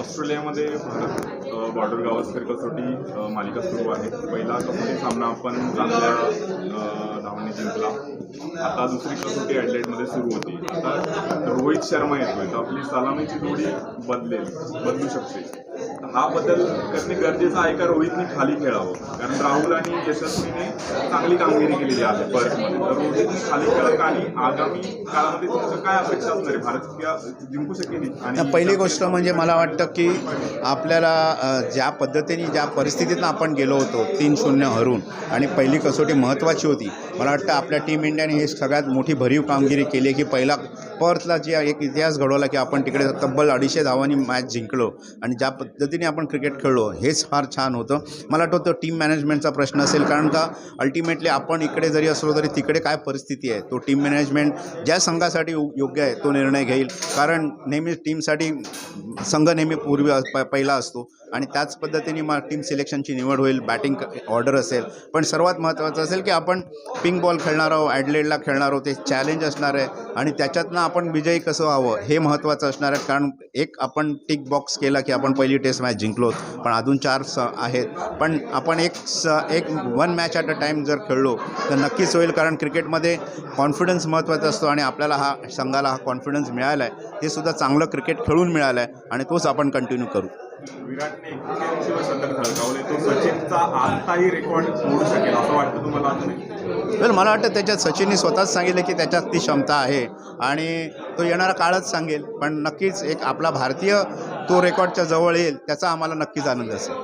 ऑस्ट्रेलियामध्ये भारत बॉर्डर गावस्कर कसोटी मालिका सुरू आहे. पहिला कसोटी सामना आपण चांगल्या अ, धावांनी जिंकला. आता दुसरी कसोटी ॲडलेटमध्ये सुरू होती. आता रोहित शर्मा येतोय. तर आपली सलामीची जोडी बदलेल बदलू शकते. हा बदल करणे गरजेचं आहे का? रोहितने खाली खेळावं. कारण राहुल आणि यशस्वीने चांगली कामगिरी केलेली आहे. परतमध्ये तर रोहितने खाली खेळावं आणि आगामी काळामध्ये तुमचं काय अपेक्षा असणार आहे? भारत जिंकू शकेल तर पहिली गोष्ट म्हणजे मला वाटतं की आपल्याला ज्या पद्धतीने ज्या परिस्थितीतनं आपण गेलो होतो तीन शून्य हरून आणि पहिली कसोटी महत्त्वाची होती. मला वाटतं आपल्या टीम इंडियाने हे सगळ्यात मोठी भरीव कामगिरी केली की पहिला पर्थला जे एक इतिहास घडवला की आपण तिकडे तब्बल अडीचशे धावांनी मॅच जिंकलो. आणि ज्या पद्धती पद्धतीने आपण क्रिकेट खेळलो हेच फार छान होतं. मला वाटतं तो टीम मॅनेजमेंटचा प्रश्न असेल कारण का अल्टिमेटली आपण इकडे जरी असलो तरी तिकडे काय परिस्थिती आहे? तो टीम मॅनेजमेंट ज्या संघासाठी योग्य आहे तो निर्णय घेईल. कारण नेहमी टीमसाठी संघ नेहमी पूर्वी प पहिला असतो आणि त्याच पद्धतीने मग टीम सिलेक्शनची निवड होईल बॅटिंग ऑर्डर असेल. पण सर्वात महत्त्वाचं असेल की आपण पिंक बॉल खेळणार आहोत ॲडलेडला खेळणार आहोत ते चॅलेंज असणार आहे आणि त्याच्यातनं आपण विजयी कसं व्हावं हे महत्त्वाचं असणार आहे. कारण एक आपण टिक बॉक्स केला की आपण पहिली टेस्ट मॅच जिंकलो पण अजून चार स आहेत. पण आपण एक स एक one match at a time जर खेळलो तर नक्कीच होईल. कारण क्रिकेटमध्ये कॉन्फिडन्स महत्त्वाचा असतो आणि आपल्याला हा संघाला हा कॉन्फिडन्स मिळाला आहे ते सुद्धा चांगलं क्रिकेट खेळून मिळालं आहे आणि तोच आपण कंटिन्यू करू. विराटने तो सचिनचा आजताही रेकॉर्ड मोडू शकेल असं वाटतं तुम्हाला अजूनही वेल मला वाटतं त्याच्यात सचिनने स्वतःच सांगितलं की त्याच्यात ती क्षमता आहे. आणि तो येणारा काळच सांगेल. पण नक्कीच एक आपला भारतीय तो रेकॉर्डच्या जवळ येईल त्याचा आम्हाला नक्कीच आनंद असेल.